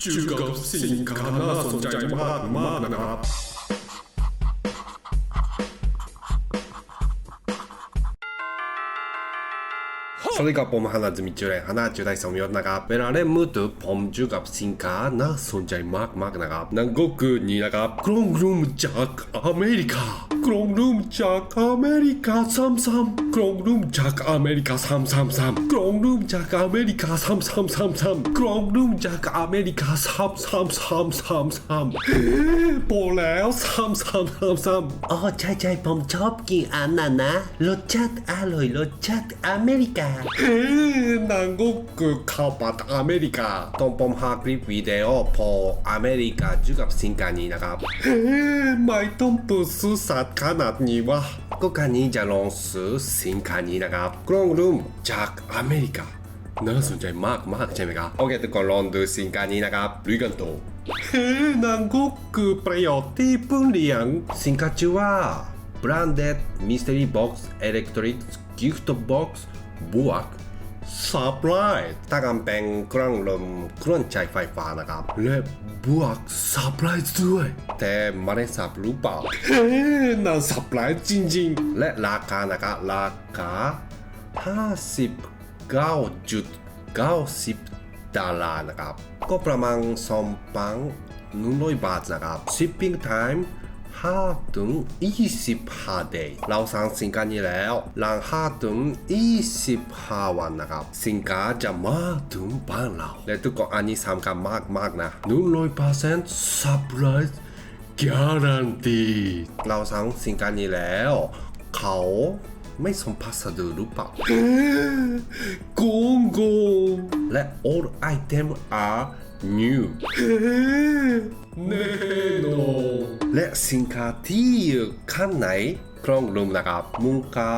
เจอกับสิ่งการน่าสนใจมากมากนะครับสวัสดีครับผมฮานาจิมิจุเรฮานาจุไดสมยศนะครับเวลาเล่นมือถือผมเจอกับสินค้าน่าสนใจมากมากๆนะครับนั่น ก็คือนี่นะครับกล้องรูมจากอเมริกากล้องรูมจากอเมริกาซ้ำๆกล้องรูมจากอเมริกาซ้ำๆๆกล้องรูมจากอเมริกาซ้ำๆๆๆกล้องรูมจากอเมริกาซ้ำๆๆๆๆเฮ้โปรแล้วซ้ำๆๆๆอ๋อใช่ใช่ผมชอบกินอันนั้นนะรสชาติอร่อยรสชาติอเมริกาเฮ้นั่นก็คือข่าวปัดอเมริกาตอนผมหาคลิปวิดีโอพออเมริกาจุกับสินค้านี้นะครับเฮ้ไม่ต้องเปิดสื่อสารขนาดนี้วะก็การนี้จะลองซื้อสินค้านี้นะครับกล้องรูมจากอเมริกาน่าสนใจมากมากๆใช่ไหมครับโอเคทุกคนลองดูสินค้านี้นะครับลุยกันต่อเฮ้นั่นก็คือประโยชน์ที่เพิ่งเรียนสินค้าชื่อว่า Branded Mystery Box Electric Gift Box บวก Surprise ถ้ากันเป็นเครื่องลมเครื่องใช้ไฟฟ้านะครับและบวก Surprise ด้วย แต่ไม่ได้สับรู้เปล่าเฮ้น่า Surprise จริงๆ และราคานะครับราคา59.90ดอลลาร์นะครับ ก็ประมาณ2,100บาทนะครับ Shipping Time 5ถึง25 day เราสั่งสินค้านี้แล้วหลัง5ถึง25 วันนะครับ สินค้าจะมาถึงบ้านเรา และทุกคนอันนี้สำคัญมากมากๆนะ100% surprise guarantee เราสั่งสินค้านี้แล้ว เขาไม่ส่งพัสดุหรือเปล่าโกงโกงและ all item are new แน่นอนและสินค้าที่อยู่ข้างในกล่องรวมนะครับมูลค่า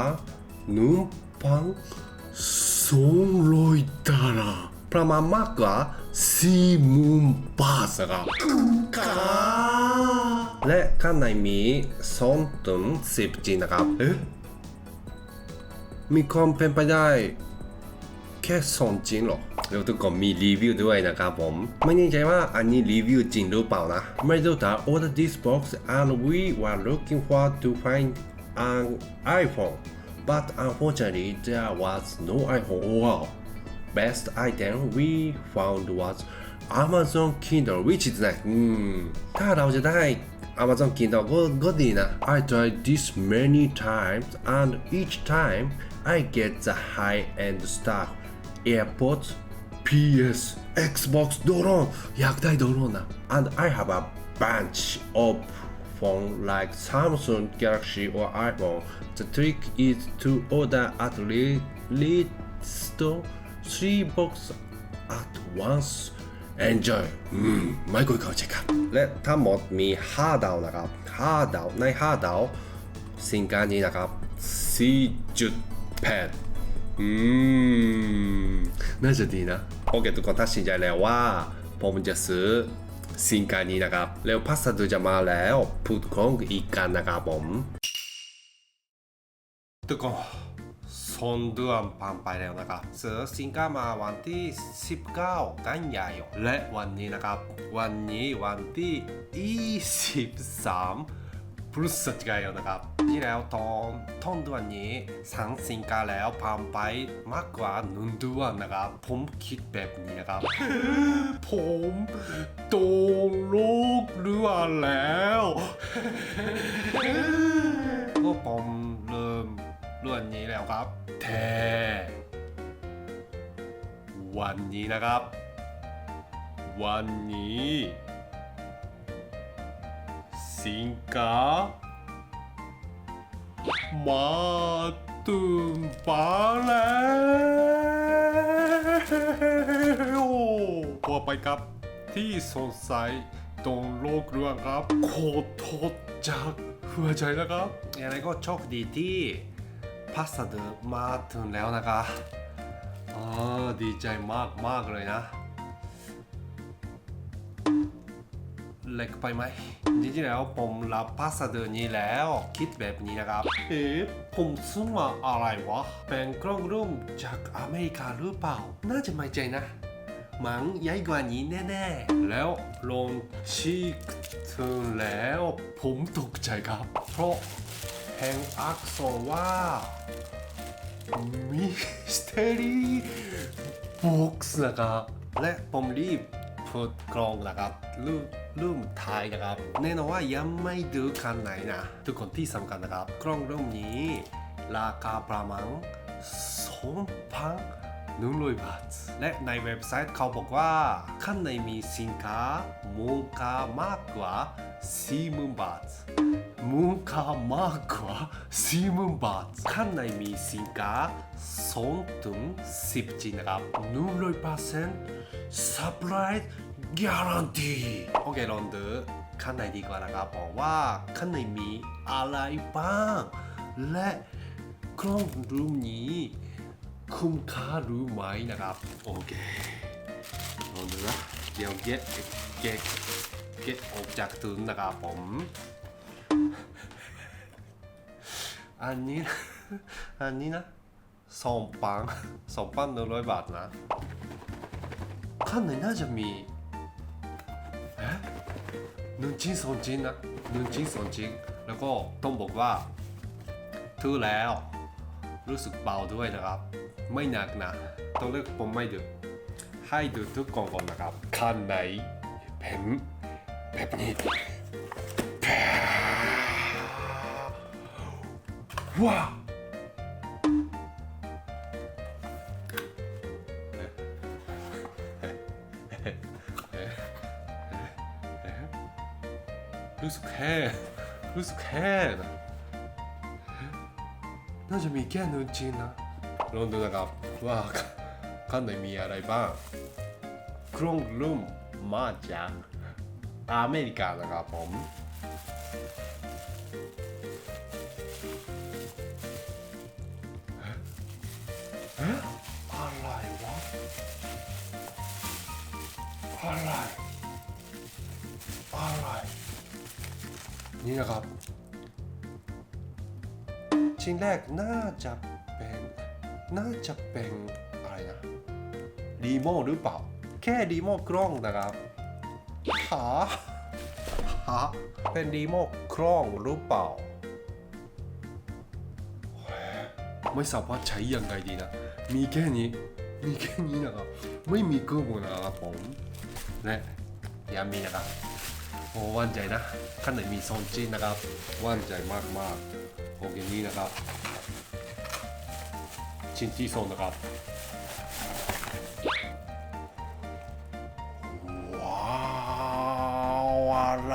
หนึ่งพันสองร้อยดอลลาร์ประมาณมากกว่าสี่หมื่นบาทนะครับและข้างในมีสองถึงสิบจริงนะครับเอ๊ะมีความเป็นไปได้แค่สองจริงเหรอ แล้วทุกคนมีรีวิวด้วยนะครับผม ไม่แน่ใจว่าอันนี้รีวิวจริงหรือเปล่านะ ไม่รู้แต่ order this box and we were looking for to find an iPhone but unfortunately there was no iPhone wow best item we found was Amazon Kindle which is like อืมถ้าเราจะได้ Amazon Kindle ก็ก็ดีนะ I tried this many times and each time I get the high-end stuff AirPods PS Xbox ドローンอยากได้โดรนนะ and I have a bunch of phone like Samsung Galaxy or iPhone the trick is to order at le- least three boxes at once enjoy อืมไม่ค่อยเข้าใจครับ และทั้งหมดมี 5 ดาวนะครับ 5 ดาว ใน 5 ดาว สินค้านี้นะครับ 4.8อืม น่าจะดีนะ โอเคทุกคนตัดสินใจแล้วว่า ผมจะซื้อสินค้านี้นะครับแล้วพัสดุจะมาแล้วพูดของอีกกันนะครับผม ทุกคนสองเดือนผ่านไปแล้วนะครับซื้อสินค้ามาวันที่ 19 กันยายนและวันนี้นะครับ วันนี้วันที่ 23 พฤศจิกายนนะครับ ที่แล้วตอนต้นเดือนนี้สังสินค้าแล้วผ่านไปมากกว่าหนึ่งเดือนนะครับ ผมคิดแบบนี้นะครับ ผมโตโลกเรือแล้วก็ผมเริ่มเรื่องนี้แล้วครับแต่วันนี้นะครับ วันนี้ สิงกามาถึงป่าแล้วพอไปครับที่สงสัยตรงโลกเรื่องครับ โคตรโทษจากหัวใจนะครับยังไงก็โชคดีที่พัสดุมาถึงแล้วนะครับอ่าดีใจมากมากเลยนะ เล็กไปไหมจริงๆแล้วผมรับพัสดุนี้แล้ว คิดแบบนี้นะครับ เอ๊ะผมซื้อมาอะไรวะ เป็นกล้องรูมจากอเมริกาหรือเปล่า น่าจะไม่ใจนะหมังใหญ่กว่านี้แน่ๆ แล้วลงชีกถึงแล้ว ผมตกใจครับ เพราะแห่งอักษรว่ามิสเตอรี่บ็อกซ์นะครับและผมรีบเปิดกลองนะครับรูป รูปถ่ายนะครับ แน่นอนว่ายังไม่ดูคันไหนนะ ทุกคนที่สำคัญนะครับ กล้องรุ่นนี้ ราคาประมาณ2,100บาท และในเว็บไซต์เขาบอกว่า ข้างในมีสินค้ามูลค่ามากกว่า40,000บาทมูลค่ามากกว่า40,000บาทข้างในมีสินค้า2ถึง10ชิ้นนะครับ100%ซัพไลด์การันตี โอเคลองดูข้างในดีกว่านะครับบอกว่าข้างในมีอะไรบ้าง และกล้องรูปนี้คุ้มค่าหรือไม่นะครับ โอเคลองดูนะเดี๋ยวเก็ตเก็ตเก็ตออกจากถุงนะครับผม อันนี้อันนี้นะสองปังสองปังหนึ่งร้อยบาทนะข้างในน่าจะมีเอ๊ะห นึ่งชิ้นสองชิ้นนะหนึ่งชิ้นสองชิ้นแล้วก็ต้องบอกว่าถือแล้ว รู้สึกเบาด้วยนะครับ ไม่หนักนะต้อนแรกผมไม่ดูให้ดูทุกกล่องก่อนนะครับข้างในเป็นแบบนี้ว้าว รู้สึกแค่รู้สึกแค่นะน่าจะมีแค่นึ่งชิ้นนะลองดูนะครับว่าข้างในมีอะไรบ้างเครื่องรุ่มมาจากอเมริกานะครับผมอะไรวะอะไรอะไร นี่นะครับ ชิ้นแรกน่าจะเป็นน่าจะเป็นอะไรนะดีโมหรือเปล่า แค่ดีโมกล้องนะครับหาหาเป็นดีโมกล้องหรือเปล่าไม่ทราบว่าใช้ยังไงดีนะ มีแค่นี้มีแค่นี้นะครับ ไม่มีเครื่องมือนะครับผม และยังมีนะครับ โอ้ว่านใจนะข้างในมีซองจีนนะครับว่านใจมากมากๆโอเคนี้นะครับ ชิ้นที่สองนะครับว้าวอะไร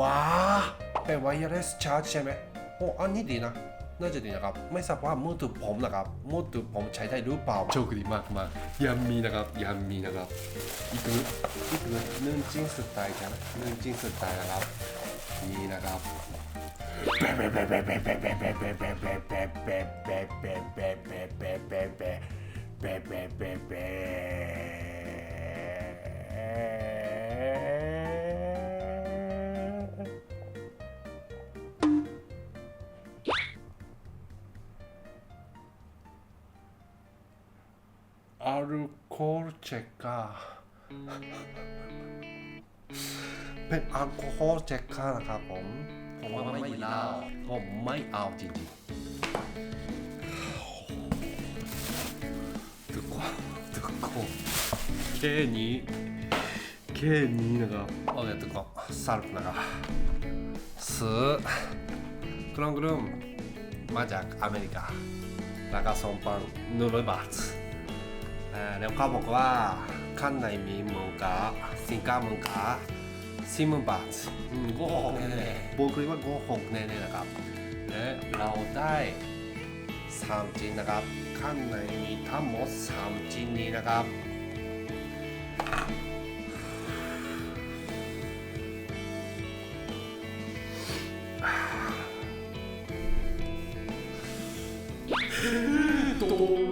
วะเป็นไวเลสชาร์จใช่ไหมโอ้อันนี้ดีนะ น่าจะดีนะครับไม่ทราบว่ามือถือผมนะครับมือถือผมใช้ได้หรือเปล่าโชคดีมากมากยังมีนะครับยังมีนะครับอีกตัวอีกตัวหนึ่งจิ้งสุดท้ายใช่ไหมหนึ่งจิ้งสุดท้ายนะครับนี่นะครับอา เชกาเป็นแอลกอฮอล์เจ็คค่านะครับผม ผมว่าไม่ดีแล้วผมไม่เอาจริงๆทุกคนทุกคนแค่นี้แค่นี้นะครับโอเคทุกคนสรุปนะครับซื้อกล้องกลุ่มมาจากอเมริการาคาสองพันหนึ่งร้อยบาทอ่า แล้วเขาบอกว่าข้างในมีมูลค่าสินค้ามูลค่าสี่หมื่นบาทอืมโกหกแน่ๆบอกเลยว่าโกหกแน่ๆนะครับ และเราได้สามชิ้นนะครับ ข้างในมีทั้งหมดสามชิ้นนี้นะครับตกลงแล้ว